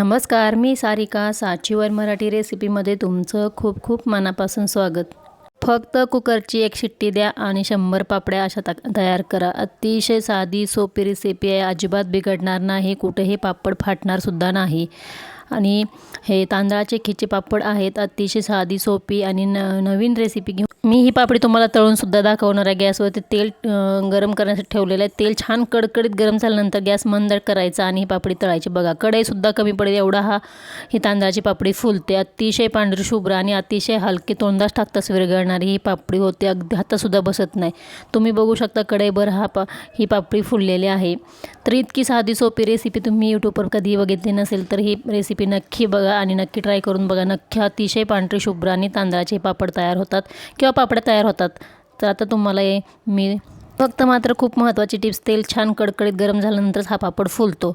नमस्कार मी सारिका साचीवर मराठी रेसिपीमध्ये तुमचं खूप खूप मनापासून स्वागत. फक्त कुकरची एक शिट्टी द्या आणि शंभर पापड्या अशा ता तयार करा. अतिशय साधी सोपी रेसिपी आहे. अजिबात बिघडणार नाही. कुठेही पापड फाटणारसुद्धा नाही. आणि हे तांदळाचे खिचे पापड आहेत. अतिशय साधी सोपी आणि न नवीन रेसिपी घेऊन मी ही पापडी तुम्हाला तळूनसुद्धा दाखवणार आहे. गॅसवरती तेल गरम करण्यासाठी ठेवलेलं आहे. तेल छान कडकडीत गरम झाल्यानंतर गॅस मंद करायचा आणि ही पापडी तळायची. बघा कढईसुद्धा कमी पडेल एवढा हा. ही तांदळाची पापडी फुलते. अतिशय पांढरी शुभ्र आणि अतिशय हलकी तोंडास टाकताच विरघळणारी ही पापडी होते. अगदी हातासुद्धा बसत नाही. तुम्ही बघू शकता कढईभर हा पा ही पापडी फुललेली आहे. तर इतकी साधी सोपी रेसिपी तुम्ही यूट्यूबवर कधी बघितली नसेल तर ही रेसिपी नक्की बघा आणि नक्की ट्राय करून बघा. नक्की अतिशय पांढरी शुभ्र आणि तांदळाचे पापड तयार होतात. किंवा पापड्या तयार होतात. तर आता तुम्हाला मी फक्त मात्र खूप महत्त्वाची टिप्स तेल छान कडकडीत गरम झाल्यानंतरच हा पापड फुलतो.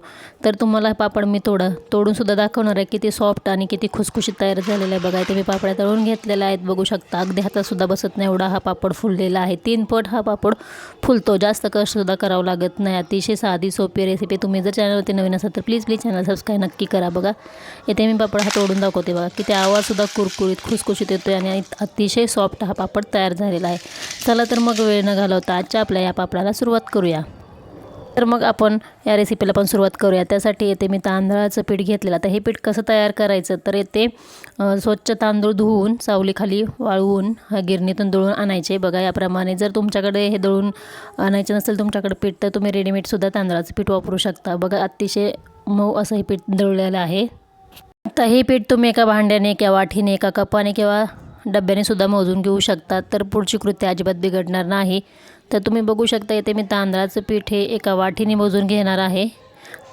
तर तुम्हाला पापड मी तोडा तोडूनसुद्धा दाखवणार आहे किती सॉफ्ट आणि किती खुसखुशीत तयार झालेला आहे. बघा इथे मी पापड्या तळून घेतलेल्या आहेत. बघू शकता अगदी हातातसुद्धा बसत नाही एवढा हा पापड फुललेला आहे. तीन पट हा पापड फुलतो. जास्त कष्टसुद्धा करावं लागत नाही. अतिशय साधी सोपी रेसिपी तुम्ही जर चॅनलवरती नवीन असाल तर प्लीज प्लीज चॅनल सबस्क्राईब नक्की करा. बघा इथे मी पापड हा तोडून दाखवते. बघा किती आवाजसुद्धा कुरकुरीत खुसखुशीत येतो आहे आणि अतिशय सॉफ्ट हा पापड तयार झालेला आहे. चला तर मग वेळ न घालवता आजच्या आपल्या या पापडाला सुरुवात करूया. तर मग आपण या रेसिपीला पण सुरुवात करूया. त्यासाठी येते मी तांदळाचं पीठ घेतलेलं. आता हे पीठ कसं तयार करायचं? तर येते स्वच्छ तांदूळ धुवून सावलीखाली वाळवून हा गिरणीतून दळून आणायचे. बघा याप्रमाणे जर तुमच्याकडे हे दळून आणायचं नसेल तुमच्याकडे पीठ तर तुम्ही रेडीमेडसुद्धा तांदळाचं पीठ वापरू शकता. बघा अतिशय मऊ असं हे पीठ दळलेलं आहे. आता हे पीठ तुम्ही एका भांड्याने किंवा वाटीने एका कपाने किंवा डब्याने सुद्धा मोजून घेऊ शकता. तर पुढची कृती अजिबात बिघडणार नाही. तर तुम्ही बघू शकता येथे मी तांदळाचं पीठ हे एका वाटीने मोजून घेणार आहे.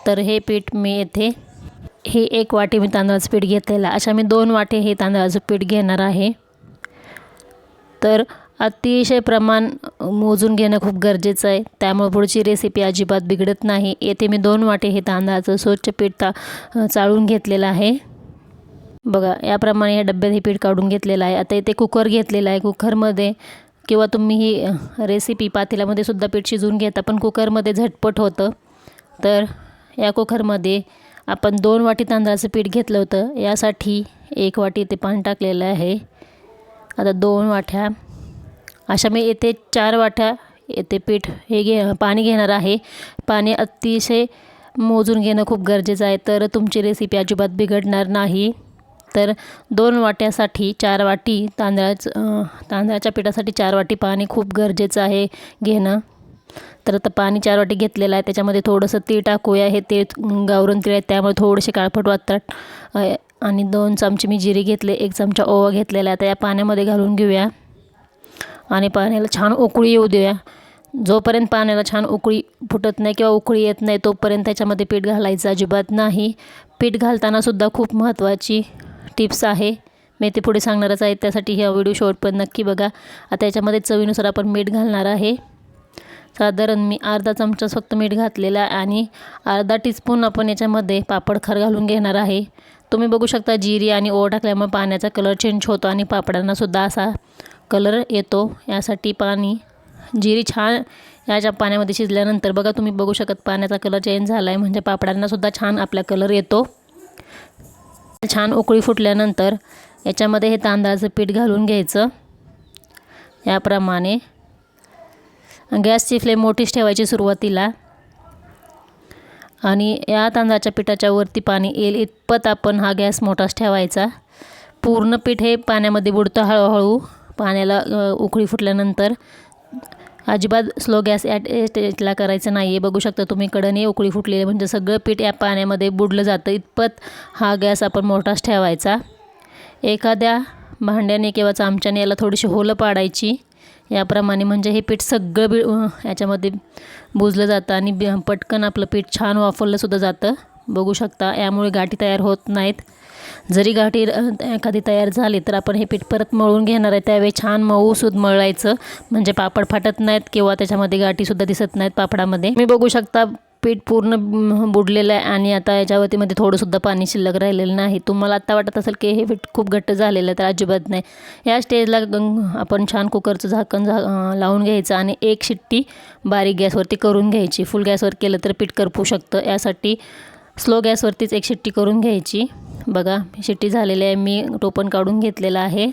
तर हे पीठ मी येथे हे एक वाटी मी तांदळाचं पीठ घेतलेलं अशा मी दोन वाटे हे तांदळाचं पीठ घेणार आहे. तर अतिशय प्रमाण मोजून घेणं खूप गरजेचं आहे. त्यामुळे पुढची रेसिपी अजिबात बिघडत नाही. येथे मी दोन वाटे हे तांदळाचं स्वच्छ पीठ ता चाळून घेतलेलं आहे. बघा याप्रमाणे या डब्यात हे पीठ काढून घेतलेलं आहे. आता इथे कुकर घेतलेला आहे. कुकरमध्ये किंवा तुम्ही ही रेसिपी पातेल्यामध्ये सुद्धा पीठ शिजवून घेता पण कुकरमध्ये झटपट होतं. तर या कुकरमध्ये आपण दोन वाटी तांदळाचं पीठ घेतलं होतं. यासाठी एक वाटी ते पाणी टाकलेलं आहे. आता दोन वाट्या. अशा मी येथे चार वाट्या येथे पीठ हे घे पाणी घेणार आहे. पाणी अतिशय मोजून घेणं खूप गरजेचं आहे. तर तुमची रेसिपी अजिबात बिघडणार नाही. तर दोन वाट्यासाठी चार वाटी तांदळाचं तांदळाच्या पिठासाठी चार वाटी पाणी खूप गरजेचं आहे घेणं. तर आता पाणी चार वाटी घेतलेलं आहे त्याच्यामध्ये थोडंसं तीळ टाकूया. हे तीळ गावरून तीळ आहे त्यामुळे थोडेसे काळपट वाटतात आणि दोन चमचे मी जिरे घेतले एक चमचा ओवा घेतलेला आहे. आता या पाण्यामध्ये घालून घेऊया. आणि पाण्याला छान उकळी येऊ देऊया. जोपर्यंत पाण्याला छान उकळी फुटत नाही किंवा उकळी येत नाही तोपर्यंत त्याच्यामध्ये पीठ घालायचं अजिबात नाही. पीठ घालतानासुद्धा खूप महत्त्वाची टिप्स आहे. मी ते पुढे सांगणारच आहे. त्यासाठी हा व्हिडिओ शॉर्ट पण नक्की बघा. आता याच्यामध्ये चवीनुसार आपण मीठ घालणार आहे. साधारण मी अर्धा चमचा फक्त मीठ घातलेला आहे आणि अर्धा टीस्पून आपण याच्यामध्ये पापड खार घालून घेणार आहे. तुम्ही बघू शकता जिरी आणि ओवा टाकल्यामुळे पाण्याचा कलर चेंज होतो आणि पापडांनासुद्धा असा कलर येतो. यासाठी पाणी जिरी छान याच्या पाण्यामध्ये शिजल्यानंतर बघा तुम्ही बघू शकत पाण्याचा कलर चेंज झाला आहे म्हणजे पापडांनासुद्धा छान आपला कलर येतो. छान उकळी फुटल्यानंतर याच्यामध्ये हे तांदळाचं पीठ घालून घ्यायचं. याप्रमाणे. गॅसची फ्लेम मोठीच ठेवायची सुरुवातीला. आणि या तांदळाच्या पिठाच्या वरती पाणी येईल इतपत आपण हा गॅस मोठाच ठेवायचा. पूर्ण पीठ हे पाण्यामध्ये बुडतं हळूहळू. पाण्याला उकळी फुटल्यानंतर अजिबात स्लो गॅस ॲट स्टेजला करायचं नाही आहे बघू शकता तुम्ही कडने उकळी फुटलेली म्हणजे सगळं पीठ या पाण्यामध्ये बुडलं जातं. इतपत हा गॅस आपण मोठाच ठेवायचा. एखाद्या भांड्याने किंवा चमच्याने याला थोडीशी होलं पाडायची. याप्रमाणे म्हणजे हे पीठ सगळं बी याच्यामध्ये बुजलं जातं आणि पटकन आपलं पीठ छान वाफवलंसुद्धा जातं. बघू शकता. यामुळे गाठी तयार होत नाहीत. जरी गाठी एखादी तयार झाली तर आपण हे पीठ परत मळून घेणार आहे. त्यावेळी छान मऊसूद मळायचं. म्हणजे पापड फाटत नाहीत किंवा त्याच्यामध्ये गाठीसुद्धा दिसत नाहीत पापडामध्ये. मी बघू शकता पीठ पूर्ण बुडलेलं आहे आणि आता याच्यावरती मध्ये थोडंसुद्धा पाणी शिल्लक राहिलेलं नाही. तुम्हाला आत्ता वाटत असेल की हे पीठ खूप घट्ट झालेलं आहे तर अजिबात नाही. या स्टेजला आपण छान कुकरचं झाकण झा लावून घ्यायचं आणि एक शिट्टी बारीक गॅसवरती करून घ्यायची. फुल गॅसवर केलं तर पीठ करपू शकतं. यासाठी स्लो गॅसवरतीच एक शिट्टी करून घ्यायची. बघा शिट्टी झालेली आहे. मी टोपण काढून घेतलेलं आहे.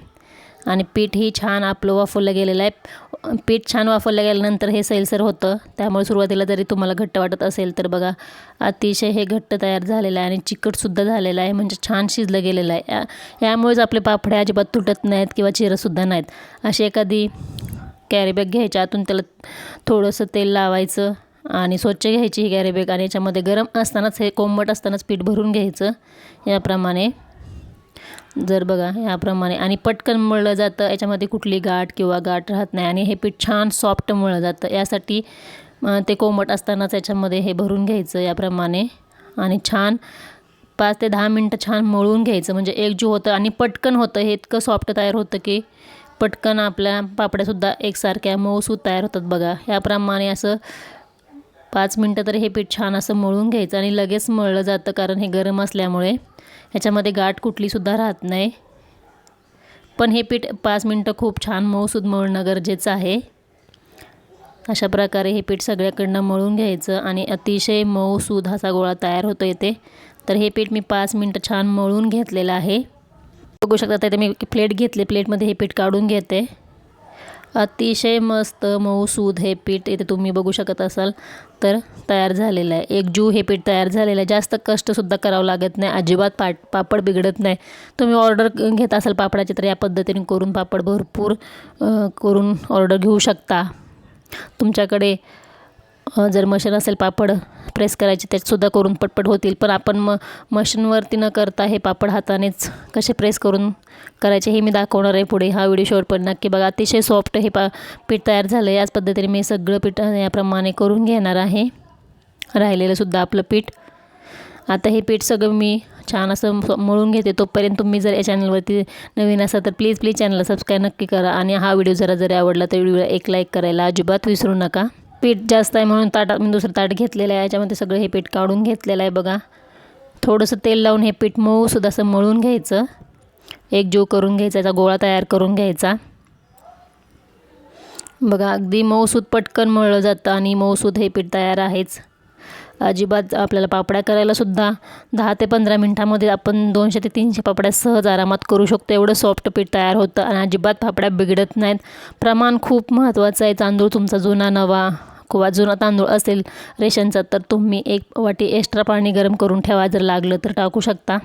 आणि पीठ ही छान आपलं वाफवलं गेलेलं आहे. पीठ छान वाफवलं गेल्यानंतर हे सैलसर होतं. त्यामुळे सुरुवातीला जरी तुम्हाला घट्ट वाटत असेल तर बघा अतिशय हे घट्ट तयार झालेलं आहे आणि चिकटसुद्धा झालेलं आहे. म्हणजे छान शिजलं गेलेलं आहे. या यामुळेच आपले पापडे अजिबात तुटत नाहीत किंवा चिरंसुद्धा नाहीत. अशी एखादी कॅरीबॅग घ्यायच्या आतून त्याला थोडंसं तेल लावायचं. आणि स्वच्छ घ्यायची ही कॅरीबॅग आणि याच्यामध्ये गरम असतानाच हे कोंबट असतानाच पीठ भरून घ्यायचं याप्रमाणे. जर बघा याप्रमाणे. आणि पटकन मळलं जातं याच्यामध्ये कुठली गाठ किंवा गाठ राहत नाही आणि हे पीठ छान सॉफ्ट मळलं जातं. यासाठी ते कोंबट असतानाच याच्यामध्ये हे भरून घ्यायचं याप्रमाणे. आणि छान पाच ते दहा मिनटं छान मळून घ्यायचं. म्हणजे एकजू होतं आणि पटकन होतं. हे इतकं सॉफ्ट तयार होतं की पटकन आपल्या पापड्यासुद्धा एकसारख्या मऊसूत तयार होतात बघा. याप्रमाणे असं पाच मिनटं तर हे पीठ छान असं मळून घ्यायचं आणि लगेच मळलं जातं कारण हे गरम असल्यामुळे. ह्याच्यामध्ये गाठ कुठलीसुद्धा राहत नाही. पण हे पीठ पाच मिनटं खूप छान मऊसूद मळणं गरजेचं आहे. अशा प्रकारे हे पीठ सगळ्याकडनं मळून घ्यायचं आणि अतिशय मऊसूद असा गोळा तयार होतो येते तर हे पीठ मी पाच मिनटं छान मळून घेतलेलं आहे. बघू शकता ते मी प्लेट घेतले प्लेटमध्ये हे पीठ काढून घेते. अतिशय मस्त मऊसूद हे पीठ इथे तुम्ही बघू शकत असाल तर तयार झालेलं आहे. एक जू हे पीठ तयार झालेलं आहे. जास्त कष्टसुद्धा करावं लागत नाही. अजिबात पाट पापड बिघडत नाही. तुम्ही ऑर्डर घेत असाल पापडाची तर या पद्धतीने करून पापड भरपूर करून ऑर्डर घेऊ शकता. तुमच्याकडे जर मशीन असेल पापड प्रेस करायचे त्यातसुद्धा करून पटपट होतील. पण आपण म मशीनवरती न करता हे पापड हातानेच कसे प्रेस करून करायचे हे मी दाखवणार आहे पुढे. हा व्हिडिओ शॉर्ट पण नक्की बघा. अतिशय सॉफ्ट हे पा पीठ तयार झालं याच पद्धतीने मी सगळं पीठ याप्रमाणे करून घेणार आहे. राहिलेलंसुद्धा आपलं पीठ. आता हे पीठ सगळं मी छान असं मळून घेते. तोपर्यंत तुम्ही जर या चॅनलवरती नवीन असाल तर प्लीज प्लीज चॅनलला सबस्क्राईब नक्की करा. आणि हा व्हिडिओ जरा जरी आवडला तर व्हिडिओला एक लाईक करायला अजिबात विसरू नका. पीठ जास्त आहे म्हणून ताटात मी दुसरं ताट घेतलेलं आहे. याच्यामध्ये सगळं हे पीठ काढून घेतलेलं आहे बघा. थोडंसं तेल लावून हे पीठ मऊसुद्धा असं मळून घ्यायचं. एक जीव करून घ्यायचा याचा गोळा तयार करून घ्यायचा. बघा अगदी मऊसूद पटकन मळलं जातं आणि मऊसूद हे पीठ तयार आहेच. अजिबात आपल्याला पापड्या करायलासुद्धा दहा ते पंधरा मिनटामध्ये आपण दोनशे ते तीनशे पापड्या सहज आरामात करू शकतो. एवढं सॉफ्ट पीठ तयार होतं आणि अजिबात पापड्या बिघडत नाहीत. प्रमाण खूप महत्त्वाचं आहे. तांदूळ तुमचा जुना नवा. किंवा जुना तांदूळ असेल रेशनचा तर तुम्ही एक वाटी एक्स्ट्रा पाणी गरम करून ठेवा जर लागलं तर टाकू शकता.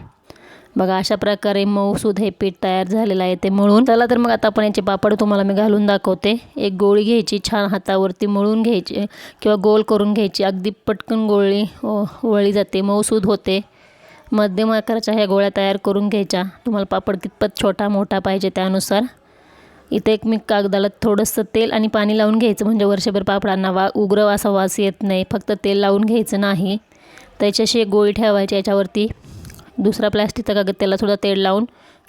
बघा अशा प्रकारे मऊसूद हे पीठ तयार झालेलं आहे ते मळून. चला तर मग आता आपण याचे पापड तुम्हाला मी घालून दाखवते. एक गोळी घ्यायची छान हातावरती मळून घ्यायची किंवा गोल करून घ्यायची. अगदी पटकन गोळी वळली जाते मऊसूद होते. मध्यम आकाराच्या ह्या गोळ्या तयार करून घ्यायच्या. तुम्हाला पापड कितपत छोटा मोठा पाहिजे त्यानुसार. इथे एक मी कागदाला थोडंसं तेल आणि पाणी लावून घ्यायचं. म्हणजे वर्षभर पापडांना वा उग्र असा वास येत नाही. फक्त तेल लावून घ्यायचं नाही. त्याच्याशी एक गोळी ठेवायची. याच्यावरती दुसरा प्लॅस्टिकचा कागद त्याला थोडा तेल लावून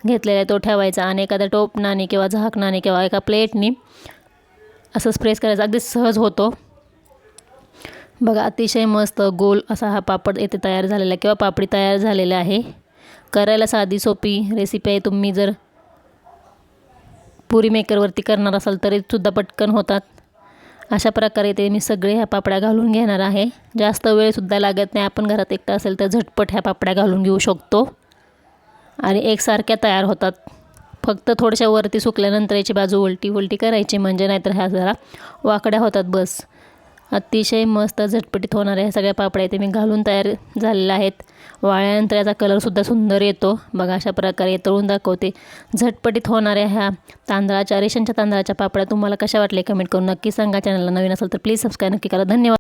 घेतलेला आहे. तो ठेवायचा आणि एखाद्या टोपणाने किंवा झाकणाने किंवा एका प्लेटनी असं स्प्रेस करायचं. अगदी सहज होतो. बघा अतिशय मस्त गोल असा हा पापड येथे तयार झालेला आहे किंवा पापडी तयार झालेला आहे. करायला साधी सोपी रेसिपी आहे. तुम्ही जर पुरी मेकरवरती करणार असाल तरीसुद्धा पटकन होतात. अशा प्रकारे ते मी सगळे ह्या पापड्या घालून घेणार आहे. जास्त वेळसुद्धा लागत नाही. आपण घरात एकटा असेल तर झटपट ह्या पापड्या घालून घेऊ शकतो. आणि एकसारख्या तयार होतात. फक्त थोड्याशा वरती सुकल्यानंतर याची बाजू उलटी उलटी करायची म्हणजे नाहीतर ह्या जरा वाकड्या होतात बस. अतिशय मस्त झटपटीत होणाऱ्या ह्या सगळ्या पापड्या ते मी घालून तयार झालेल्या आहेत. वाळल्यानंतर याचा कलरसुद्धा सुंदर येतो. बघा अशा प्रकारे तळून दाखवते. झटपटीत होणाऱ्या ह्या तांदळाच्या रेशनच्या तांदळाच्या पापड्या तुम्हाला कशा वाटल्या कमेंट करून नक्की सांगा. चॅनलला नवीन असेल तर प्लीज सबस्क्राईब नक्की करा. धन्यवाद.